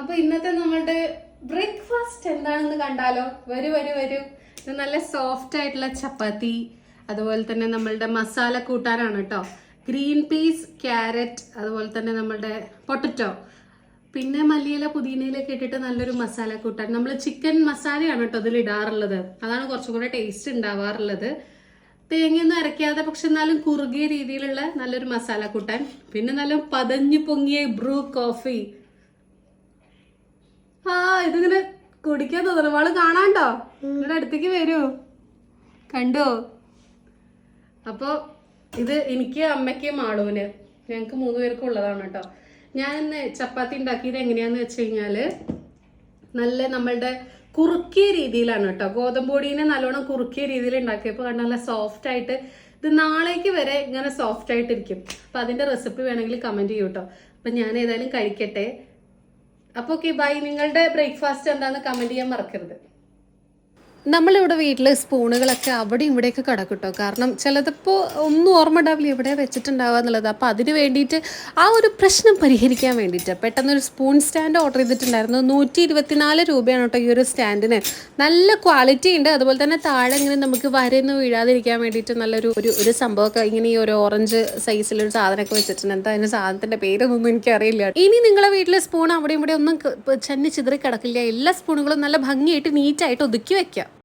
അപ്പൊ ഇന്നത്തെ നമ്മളുടെ ബ്രേക്ക്ഫാസ്റ്റ് എന്താണെന്ന് കണ്ടാലോ? വരൂ വരൂ വരൂ. നല്ല സോഫ്റ്റ് ആയിട്ടുള്ള ചപ്പാത്തി അതുപോലെ തന്നെ നമ്മളുടെ മസാല കൂട്ടാനാണ് കേട്ടോ ഗ്രീൻ പീസ് ക്യാരറ്റ് അതുപോലെ തന്നെ നമ്മളുടെ പൊട്ടറ്റോ പിന്നെ മല്ലിയില പുതിനയിലൊക്കെ ഇട്ടിട്ട് നല്ലൊരു മസാല കൂട്ടാൻ. നമ്മൾ ചിക്കൻ മസാലയാണ് കേട്ടോ ഇതിൽ ഇടാറുള്ളത്. അതാണ് കുറച്ചും കൂടെ ടേസ്റ്റ് ഉണ്ടാവാറുള്ളത് തേങ്ങയൊന്നും അരയ്ക്കാതെ പക്ഷെ എന്നാലും കുറുകിയ രീതിയിലുള്ള നല്ലൊരു മസാല കൂട്ടാൻ. പിന്നെ നല്ല പതഞ്ഞു പൊങ്ങിയ ബ്രൂ കോഫി ആ ഇതിങ്ങനെ കുടിക്കാൻ തോന്നണം. അവൾ കാണാണ്ടോ? നിങ്ങളുടെ അടുത്തേക്ക് വരൂ. കണ്ടോ? അപ്പോ ഇത് എനിക്ക് അമ്മയ്ക്ക് മാളൂന്. ഞങ്ങക്ക് മൂന്ന് പേർക്കും ഉള്ളതാണ് കേട്ടോ. ഞാൻ ഇന്ന് ചപ്പാത്തി ഉണ്ടാക്കിയത് എങ്ങനെയാന്ന് വെച്ച് കഴിഞ്ഞാൽ നല്ല നമ്മളുടെ കുറുക്കിയ രീതിയിലാണ് കേട്ടോ. ഗോതമ്പ് പൊടീനെ നല്ലോണം കുറുക്കിയ രീതിയിൽ ഉണ്ടാക്കിയപ്പോൾ കണ്ട നല്ല സോഫ്റ്റ് ആയിട്ട് ഇത് നാളേക്ക് വരെ ഇങ്ങനെ സോഫ്റ്റ് ആയിട്ടിരിക്കും. അപ്പൊ അതിന്റെ റെസിപ്പി വേണമെങ്കിൽ കമന്റ് ചെയ്യൂട്ടോ അപ്പൊ ഞാൻ ഏതായാലും കഴിക്കട്ടെ. അപ്പൊ ഓക്കെ ബൈ നിങ്ങളുടെ ബ്രേക്ക്ഫാസ്റ്റ് എന്താന്ന് കമന്റ് ചെയ്യാൻ മറക്കരുത്. നമ്മളിവിടെ വീട്ടിൽ സ്പൂണുകളൊക്കെ അവിടെ ഇവിടെയൊക്കെ കിടക്കും കേട്ടോ കാരണം ചിലതിപ്പോൾ ഒന്നും ഓർമ്മ ഉണ്ടാവില്ല എവിടെ വെച്ചിട്ടുണ്ടാവുക എന്നുള്ളത്. അപ്പോൾ അതിന് വേണ്ടിയിട്ട് ആ ഒരു പ്രശ്നം പരിഹരിക്കാൻ വേണ്ടിയിട്ട് പെട്ടെന്നൊരു സ്പൂൺ സ്റ്റാൻഡ് ഓർഡർ ചെയ്തിട്ടുണ്ടായിരുന്നു. നൂറ്റി ഇരുപത്തിനാല് രൂപയാണ് കേട്ടോ ഈ ഒരു സ്റ്റാൻഡിന്. നല്ല ക്വാളിറ്റി ഉണ്ട്. അതുപോലെ തന്നെ താഴെ ഇങ്ങനെ നമുക്ക് വരയൊന്നും വീഴാതിരിക്കാൻ വേണ്ടിയിട്ട് നല്ലൊരു ഒരു ഒരു സംഭവമൊക്കെ ഇങ്ങനെ ഈ ഒരു ഓറഞ്ച് സൈസിലൊരു സാധനമൊക്കെ വെച്ചിട്ടുണ്ട്. എന്താ അതിന് സാധനത്തിന്റെ പേരൊന്നും എനിക്കറിയില്ല. ഇനി നിങ്ങളെ വീട്ടിലെ സ്പൂൺ അവിടെ ഇവിടെ ഒന്നും ചെന്നി ചിതറി കിടക്കില്ല. എല്ലാ സ്പൂണുകളും നല്ല ഭംഗിയായിട്ട് നീറ്റായിട്ട് ഒതുക്കി വെക്കാം.